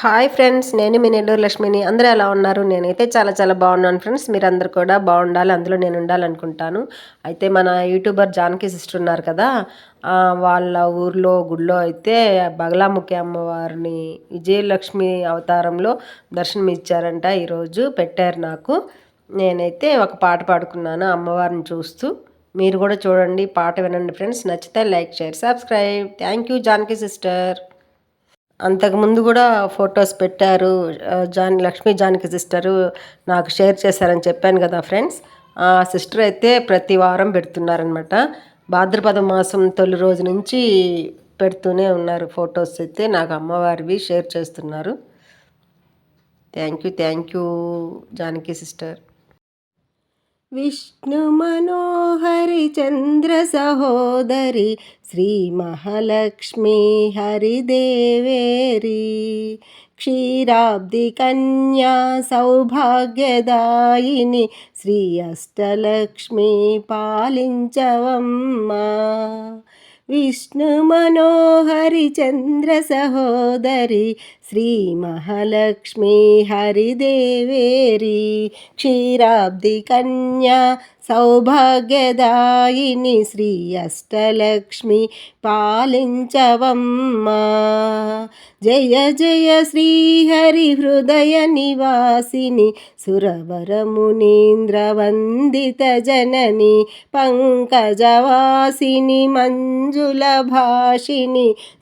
Hi friends నేను మీ నెల్లూరు లక్ష్మిని. అందరూ ఎలా ఉన్నారు? నేనైతే చాలా చాలా బాగున్నాను ఫ్రెండ్స్. మీరందరూ కూడా బాగుండాలి అందులో నేను ఉండాలనుకుంటాను. అయితే మన యూట్యూబర్ జానకి సిస్టర్ ఉన్నారు కదా వాళ్ళ ఊర్లో గుడిలో అయితే బగలాముఖి అమ్మవారిని విజయలక్ష్మి అవతారంలో దర్శనం ఇచ్చారంట ఈరోజు పెట్టారు నాకు. నేనైతే ఒక పాట పాడుకున్నాను అమ్మవారిని చూస్తూ. మీరు కూడా చూడండి పాట వినండి ఫ్రెండ్స్. నచ్చితే like share subscribe. Thank you Janaki sister. అంతకుముందు కూడా ఫొటోస్ పెట్టారు జాన్ లక్ష్మీ జానకి సిస్టరు నాకు షేర్ చేశారని చెప్పాను కదా ఫ్రెండ్స్. ఆ సిస్టర్ అయితే ప్రతి వారం పెడుతున్నారనమాట భాద్రపద మాసం తొలి రోజు నుంచి పెడుతూనే ఉన్నారు ఫొటోస్ అయితే నాకు అమ్మవారివి షేర్ చేస్తున్నారు. Thank you thank you Janaki sister. विष्णुमनोहरिचन्द्रसहोदरि श्रीमहालक्ष्मी हरिदेवेरी क्षीराब्धिकन्या सौभाग्यदायिनि श्री अष्टलक्ष्मी पालिञ्चवम्मा विष्णुमनोहरिचन्द्रसहोदरि శ్రీ అష్టలక్ష్మి పాలించవమ్మా విష్ణు మనోహరి చంద్ర సహోదరి శ్రీ మహాలక్ష్మి హరిదేవేరి క్షీరాబ్ది కన్యా సౌభాగ్యదాయిని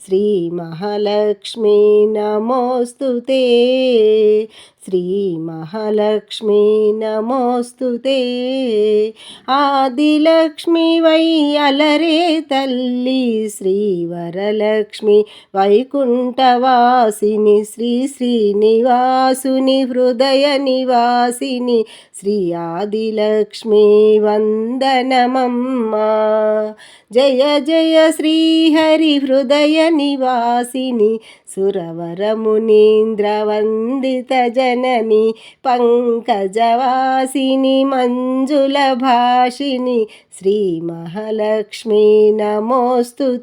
శ్రీ అష్టలక్ష్మి పాలించవమ్మా శ్రీ శ్రీమహాలక్ష్మి నమోస్తు ఆదిలక్ష్మి వై అలరే తల్లి శ్రీవరలక్ష్మి వైకుంఠవాసిని శ్రీ శ్రీనివాసుని హృదయ నివాసిని శ్రీ ఆదిలక్ష్మి వందనమమ్మా. జయ జయ శ్రీహరి హృదయ నివాసిని సురవరమునీంద్ర వందిత జయ జనని పంకజవాసిని మంజుల భాషిని శ్రీ మహాలక్ష్మి నమోస్తు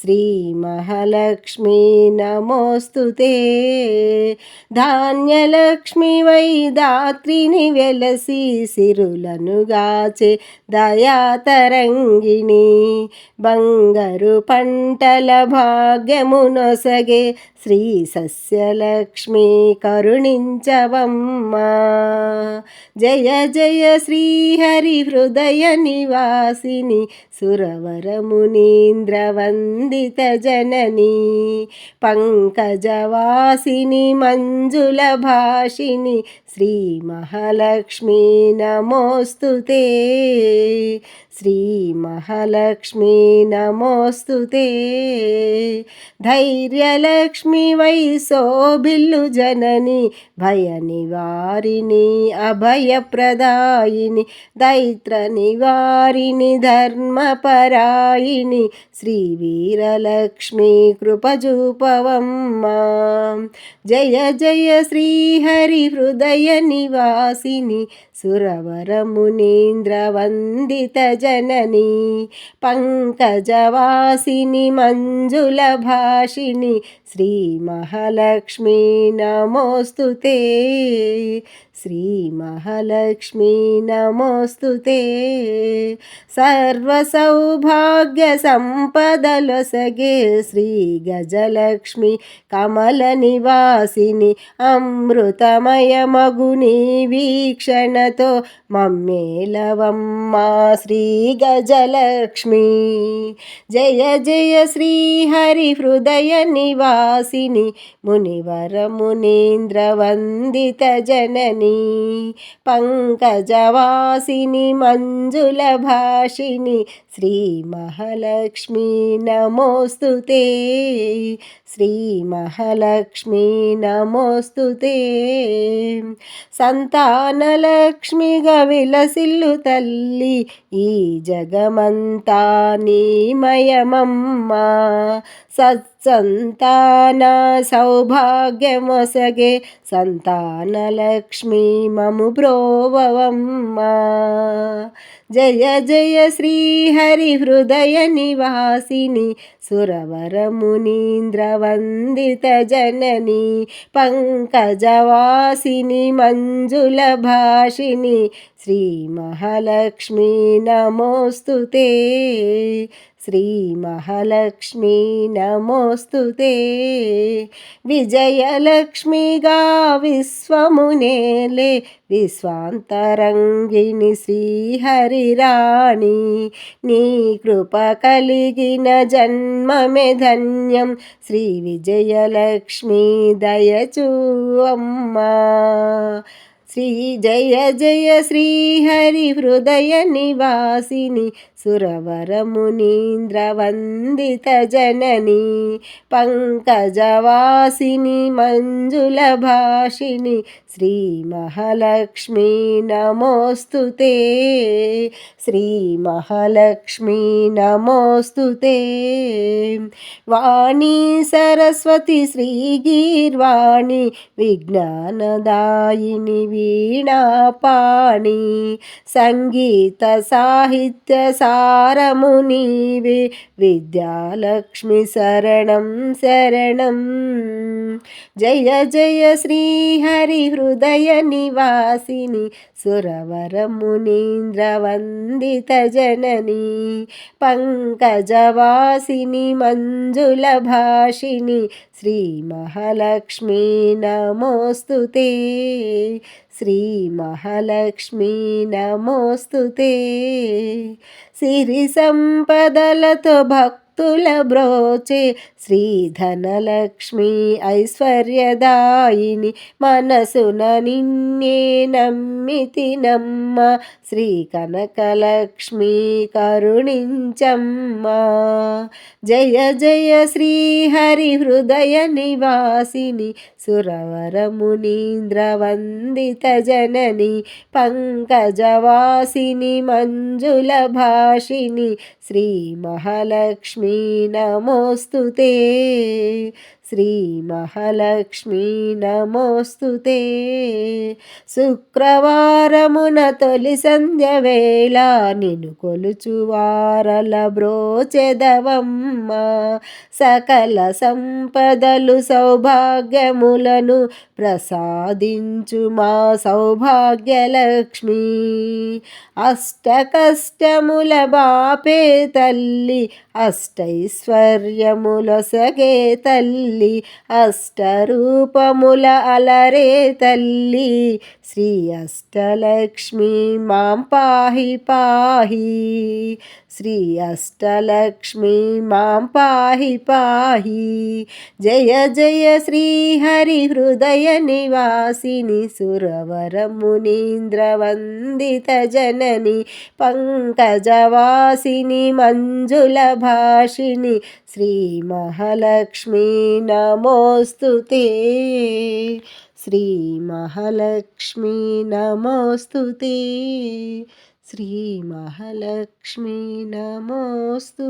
శ్రీ మహాలక్ష్మి నమోస్తు ధాన్యలక్ష్మి వై దాత్రిని వెలసి సిరులను గాచే దయాతరంగిణి. బంగారు పంటల భాగ్యమునొసగే శ్రీ సస్యలక్ష్మి కరుణించవమ్మా. జయ జయ శ్రీహరి హృదయ నివాసిని సురవరమునీంద్రవందిత జనని పంకజవాసిని మంజుల భాషిని శ్రీ మహాలక్ష్మీ నమోస్తు శ్రీ మహాలక్ష్మీ నమోస్తు ధైర్యలక్ష్మి వై శోభిల్లు జన భయ నివారిణి అభయప్రదాయిని దైత్ర నివారిణి ధర్మపరాయిని శ్రీ వీరలక్ష్మి కృపజూపవమ్మా. జయ జయ శ్రీహరి హృదయ నివాసిని సురవరమునీంద్రవందిత నమోస్తుతే श्रीमहालक्ष्मी नमोऽस्तु ते सर्वसौभाग्यसम्पदलसगे श्रीगजलक्ष्मि कमलनिवासिनि अमृतमयमगुनि वीक्षणतो मम्मेलवम्मा श्रीगजलक्ष्मी जय जय श्रीहरिहृदयनिवासिनि मुनिवरमुनीन्द्रवन्दितजननि జయ పంకజవాసిని మంజుల భాషిని శ్రీ మహాలక్ష్మి నమోస్తు శ్రీ మహాలక్ష్మి నమోస్తు సంతానలక్ష్మిగా విలసిల్లు తల్లి ఈ జగమంతా నీమయమమ్మా. సత్సంతాన సౌభాగ్యమొసగే సంతానలక్ష్మి మము బ్రోవమ్మా జయ జయ శ్రీహరి హృదయ నివాసిని సురవరమునీంద్రవందిత జనని పంకజవాసిని మంజుల భాషిని శ్రీ మహాలక్ష్మీ నమోస్తు శ్రీమహాలక్ష్మీ నమోస్తు విజయలక్ష్మిగా విశ్వమునేలే విశ్వాంతరంగిణి శ్రీహరిరాణి. నీ కృప కలిగిన జన్మమే ధన్యం. శ్రీ విజయలక్ష్మీ దయచూ అమ్మా శ్రీ జయ జయ శ్రీహరి హృదయ నివాసిని సురవరమునీంద్రవందిత జనని పంకజవాసిని మంజుల భాషిని శ్రీ మహాలక్ష్మీ నమోస్తు శ్రీ మహాలక్ష్మీ నమోస్తు వీణాపాణి సంగీత సాహిత్య సారము నీవే. విద్యాలక్ష్మి శరణం శరణం. జయ జయ శ్రీహరి హృదయ నివాసిని సురవరమునీంద్రవందిత జనని. పంకజవాసిని మంజుల భాషిని శ్రీ మహాలక్ష్మీ నమోస్తు శ్రీ మహాలక్ష్మీ నమోస్తు సిరి సంపదలతో భక్తుల బ్రోచే శ్రీధనలక్ష్మి ఐశ్వర్యదాయిని మనసున నిన్నే నమ్మితి నమ్మ శ్రీ కనకలక్ష్మి కరుణించమ్మ. జయ జయ శ్రీహరి హృదయ నివాసిని సురవరమునీంద్రవందిత జనని పంకజవాసిని మంజుల భాషిని శ్రీ మహాలక్ష్మి నమోస్తు శ్రీ మహాలక్ష్మీ నమోస్తు శుక్రవారమున తొలి సంధ్య వేళ నిన్ను కొలుచువారల బ్రోచెదవమ్మ. సకల సంపదలు సౌభాగ్యములను ప్రసాదించు మా సౌభాగ్యలక్ష్మి. అష్ట కష్టముల బాపే తల్లి అష్ట సగే తల్లి అష్టరూపముల అలరే తల్లి శ్రీ అష్టలక్ష్మి మాం పాహి పాహి శ్రీ అష్టలక్ష్మి మాం పాహి పాహి జయ జయ శ్రీహరి హృదయ నివాసిని సురవరమునీంద్రవందిత జనని పంకజవాసిని మంజుల భాషిని శ్రీ మహాలక్ష్మీ నమోస్తు శ్రీ మహాలక్ష్మీ నమోస్తు శ్రీ మహాలక్ష్మీ నమోస్తు